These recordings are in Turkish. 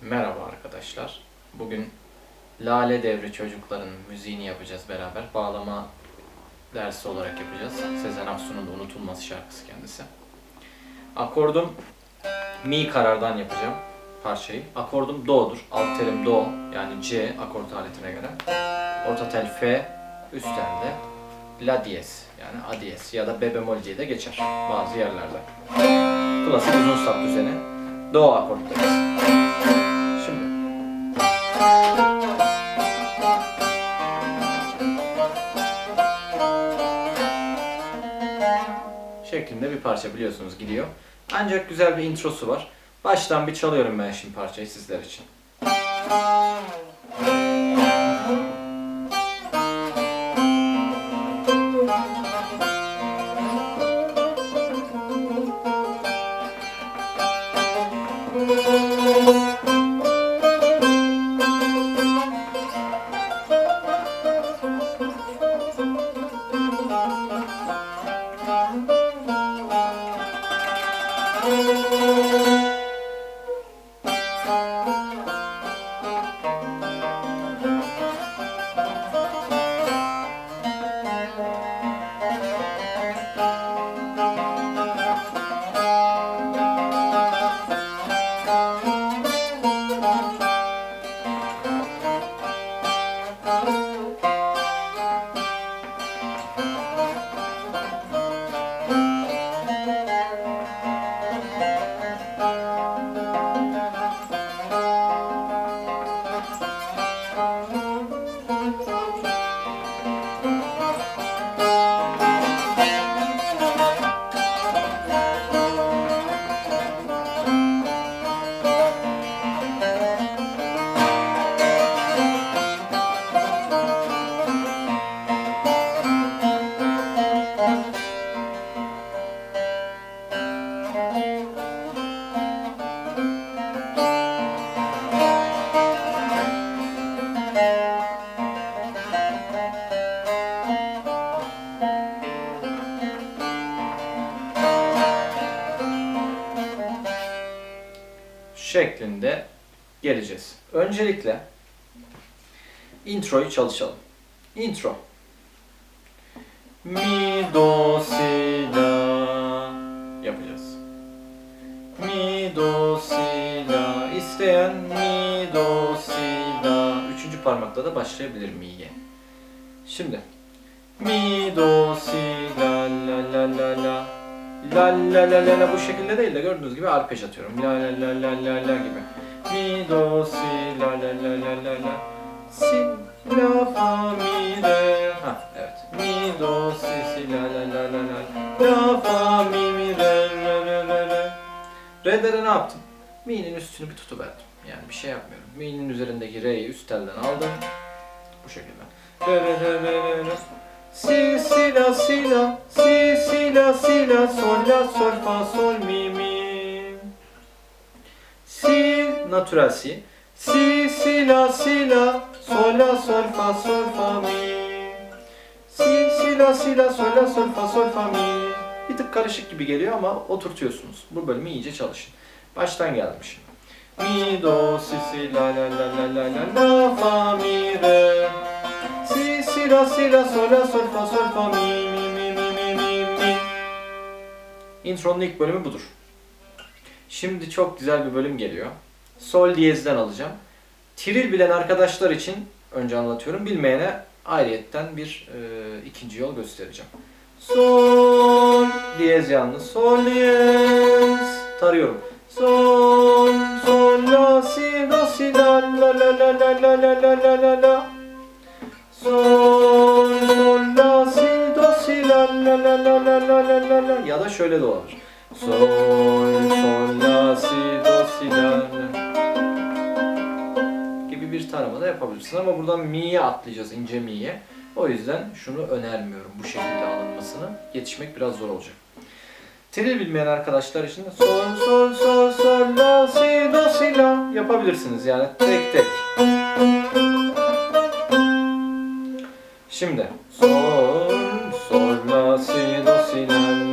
Merhaba arkadaşlar. Bugün Lale Devri çocukların müziğini yapacağız beraber. Bağlama dersi olarak yapacağız. Sezen Aksu'nun da unutulmaz şarkısı kendisi. Akordum mi karardan yapacağım parçayı. Akordum do'dur. Alt telim do yani C akort aletine göre. Orta tel F, üst tel de la diyez yani a diyez ya da be bemol diye de geçer bazı yerlerde. Klasik uzun sap düzeni. Do akorttayız. Şeklinde bir parça biliyorsunuz gidiyor. Ancak güzel bir introsu var. Baştan bir çalıyorum ben şimdi parçayı sizler için. Öncelikle introyu çalışalım. Intro. Mi, do, si, la yapacağız. Mi, do, si, la. İsteyen mi, do, si, la. Üçüncü parmakla da başlayabilir mi'ye. Şimdi. Mi, do, si, la, la, la, la, la. La la la la la bu şekilde değil de gördüğünüz gibi arpej atıyorum. La la la la la la gibi. Mi do si la la la la la. Si la fa mi re. Ha evet. Mi do si si la la la la la. La fa mi mi re re re re re. Re'de de ne yaptım? Mi'nin üstünü bir tutuverdim. Yani bir şey yapmıyorum. Mi'nin üzerindeki re'yi üst telden aldım. Bu şekilde. Re re re re re re. Si si la si la si si la si la sol la sol fa sol mi mi si natural si si si la si la sol la sol fa sol fa mi si si la si la sol la sol fa sol fa mi bir tık karışık gibi geliyor ama oturtuyorsunuz. Bu bölümü iyice çalışın. Baştan geldim şimdi. Mi do si si la la la la la la la fa mi re Si si la si la sol la sol fa sol fa mi mi mi mi mi mi mi. Intronun ilk bölümü budur. Şimdi çok güzel bir bölüm geliyor. Sol diyezden alacağım. Tril bilen arkadaşlar için önce anlatıyorum. Bilmeyene ayrıyetten bir e, ikinci yol göstereceğim. Sol diyez yalnız. Sol diyez. Tarıyorum. Sol, sol, la, si, do, si, la, la, la, la, la, la, la, la, la, la, la. Sol, sol, la, si, do, si, la, la, la, la, la, la, la, la, la. Ya da şöyle de olabilir. Sol, sol, la, si, do, si, la, la gibi bir tarama da yapabilirsin ama buradan mi'ye atlayacağız ince mi'ye. O yüzden şunu önermiyorum bu şekilde alınmasını. Yetişmek biraz zor olacak. Telil bilmeyen arkadaşlar için de sol sol sol sol la si do si la yapabilirsiniz yani tek tek. Şimdi sol sol la si do si la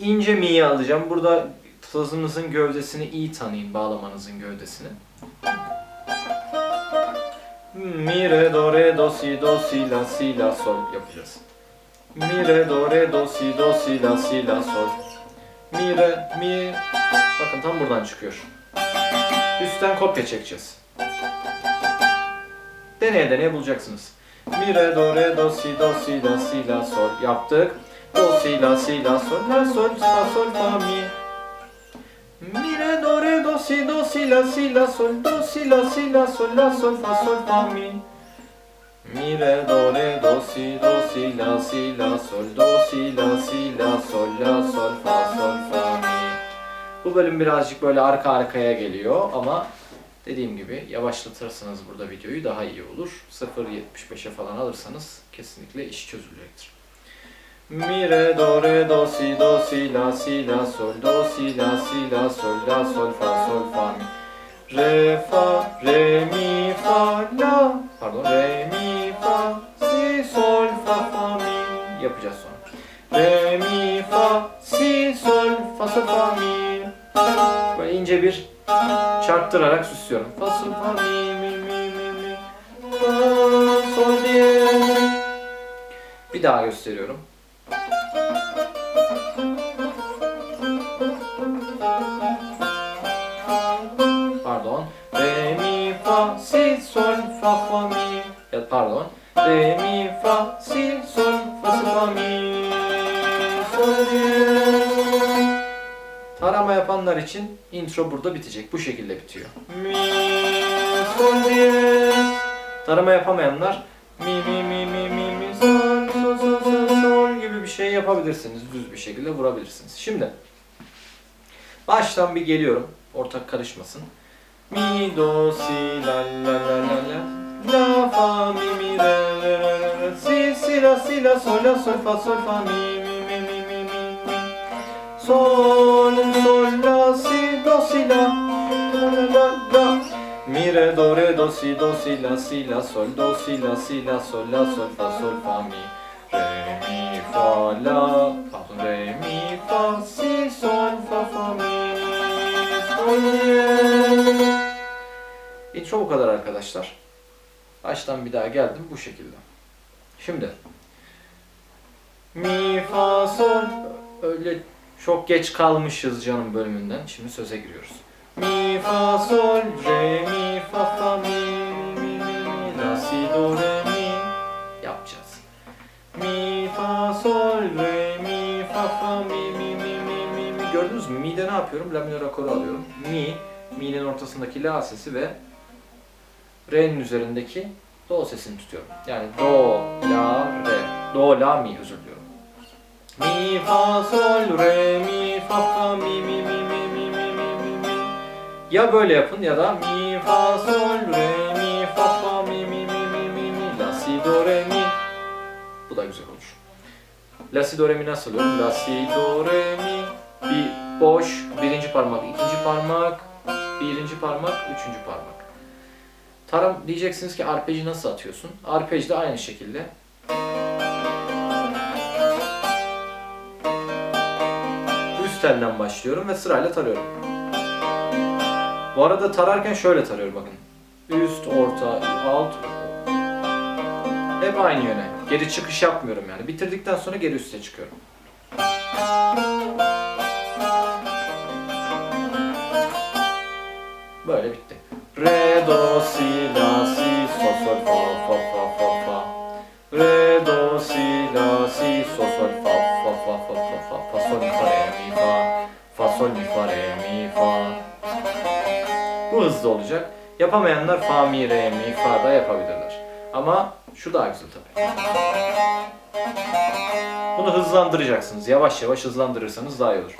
ince mi'yi alacağım. Burada sazınızın gövdesini iyi tanıyın, bağlamanızın gövdesini. Mi, re, do, re, do, si, do, si, la, si, la, sol yapacağız. Mi, re, do, re, do, si, do, si, la, si, la, sol. Mi, re, mi. Bakın tam buradan çıkıyor. Üstten kopya çekeceğiz. Deneye deneye bulacaksınız. Mi, re, do, re, do, si, do, si, la, si, la, sol yaptık. Do, si, la, si, la, sol, la, sol, fa, sol, fa, mi. Mi, re, do, re, do, si, do, si, la, si, la, sol, do, si, la, si, la, sol, la, sol, fa, sol, fa, mi. Mi, re, do, re, do, si, do, si, la, si, la, sol, do, si, la, si, la, sol, la, sol, fa, sol, fa, mi. Bu bölüm birazcık böyle arka arkaya geliyor ama dediğim gibi yavaşlatırsanız burada videoyu daha iyi olur. 0.75'e falan alırsanız kesinlikle iş çözülecektir. Mi, re, do, re, do, si, do, si, la, si, la, sol, do, si, la, si, la, sol, la, sol, fa, sol, fa, mi. Re, fa, re, mi, fa, la. Pardon, re, mi, fa, si, sol, fa, fa, mi. Yapacağız sonra. Re, mi, fa, si, sol, fa, sol, fa, mi. Böyle ince bir çarptırarak süslüyorum. Fa, sol, fa, mi, mi, mi, mi, mi. Fa, sol diye. Bir daha gösteriyorum. Pardon. Re, mi, fa, si, sol, fa, si, fa, mi. Sol. Tarama yapanlar için intro burada bitecek. Bu şekilde bitiyor. Mi, sol. Tarama yapamayanlar mi, mi, mi, mi, mi, mi, sol, sol, sol, sol, sol gibi bir şey yapabilirsiniz. Düz bir şekilde vurabilirsiniz. Şimdi baştan bir geliyorum. Ortak karışmasın. Mi, do, si, la, la, la, la, la. La, fa, mi, mi, re, re, re, re. Si, si, la, si, la, sol, la, sol, fa, sol, fa, mi, mi, mi, mi, mi, mi. Sol, sol, la, si, do, si, la. La, la, la. Mi, re, do, re, do, si, do, si, la, si, la, sol, do, si, la, si, la, sol, la, sol, fa, sol, fa, mi. Re, mi, fa, la. Pardon, re, mi, fa, si, sol, fa, fa, mi. Sol. Intro bu kadar arkadaşlar. Baştan bir daha geldim bu şekilde. Şimdi Mi fa sol öyle çok geç kalmışız canım bölümünden. Şimdi söze giriyoruz. Mi fa sol re mi fa fa mi mi mi mi la si do re mi yapacağız. Mi fa sol re mi fa fa mi mi mi mi mi mi gördünüz mü? Mi'de ne yapıyorum? La minör akoru alıyorum. Mi, mi'nin ortasındaki la sesi ve re'nin üzerindeki do sesini tutuyorum. Yani do, la, re. Do, la, mi özür diliyorum. Mi, fa, sol, re, mi, fa, fa, mi, mi, mi, mi, mi, mi, mi, mi. Ya böyle yapın ya da mi, fa, sol, re, mi, fa, fa, mi, mi, mi, mi, mi, mi, la, si, do, re, mi. Bu da güzel olur. La, si, do, re, mi nasıl alıyorum? La, si, do, re, mi. Bir boş, birinci parmak, ikinci parmak, birinci parmak, üçüncü parmak. Taram diyeceksiniz ki arpeci nasıl atıyorsun? Arpej de aynı şekilde. Üst telden başlıyorum ve sırayla tarıyorum. Bu arada tararken şöyle tarıyorum bakın. Üst, orta, alt. Hep aynı yöne. Geri çıkış yapmıyorum yani. Bitirdikten sonra geri üste çıkıyorum. Böyle bitti. Re, do, si, la, si, sol, sol, fa, fa, fa, fa, fa. Re, do, si, la, si, sol, sol, fa, fa, fa, fa, fa, fa, fa, sol, mi, fa, re, mi, fa. Fa, sol, mi, fa, re, mi, fa. Bu hızlı olacak. Yapamayanlar fa, mi, re, mi, fa da yapabilirler. Ama şu daha güzel tabii. Bunu hızlandıracaksınız. Yavaş yavaş hızlandırırsanız daha iyi olur.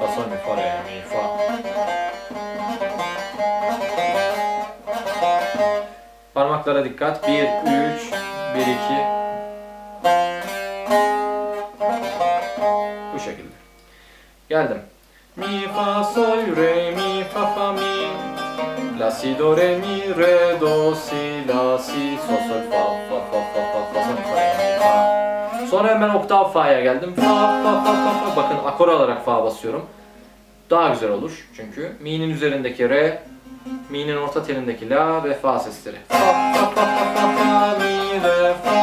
Fa, sol, mi, fa, re, mi, fa. Parmaklara dikkat. 1, 3, 1, 2. Bu şekilde. Geldim. Mi, fa, sol, re, mi, fa, fa, mi. La, si, do, re, mi, re, do, si, la, si, sol, sol, fa, fa, fa, fa, fa, fa, sol, fa, fa. Sonra hemen oktav fa'ya geldim. Fa fa fa fa fa. Bakın akor alarak fa basıyorum. Daha güzel olur çünkü. Mi'nin üzerindeki re, mi'nin orta telindeki la ve fa sesleri. Fa fa fa fa fa fa mi re fa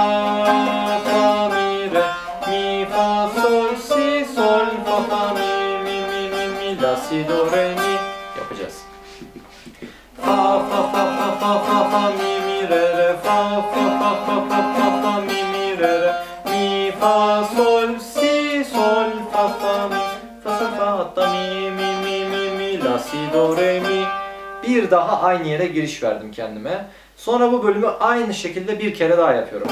fa mi re mi fa sol si sol fa fa mi mi mi mi mi la si do re mi yapacağız. Fa fa fa fa fa fa fa mi daha aynı yere giriş verdim kendime. Sonra bu bölümü aynı şekilde bir kere daha yapıyorum.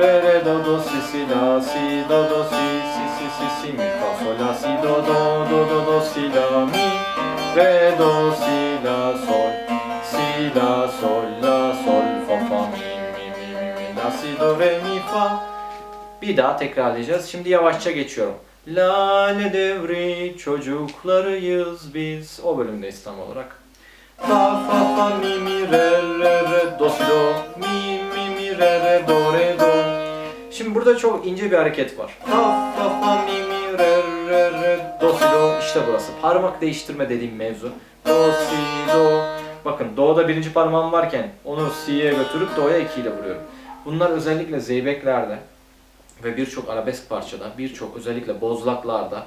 Re re do do si si la si do do si si si si si mi fa sol la si do do do do do si la mi re do si la sol si la sol la sol fa fa mi mi mi mi mi la si do re mi fa bir daha tekrarlayacağız. Şimdi yavaşça geçiyorum. Lale devri çocuklarıyız biz. O bölümdeyiz tam olarak. Fa fa fa mi mi re re re do si do mi mi mi re re do re. Şimdi burada çok ince bir hareket var. Fa fa fa mi mi re re re do si do. İşte burası. Parmak değiştirme dediğim mevzu. Do si do. Bakın do'da birinci parmağım varken onu si'ye götürüp do'ya 2 ile vuruyorum. Bunlar özellikle zeybeklerde ve birçok arabesk parçada, birçok özellikle bozlaklarda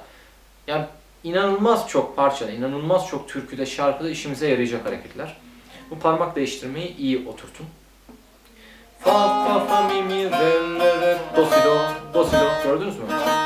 yani inanılmaz çok parçada, inanılmaz çok türküde, şarkıda işimize yarayacak hareketler. Bu parmak değiştirmeyi iyi oturtun. Fa fa fa mi mi re re re do si do do si do gördünüz mü?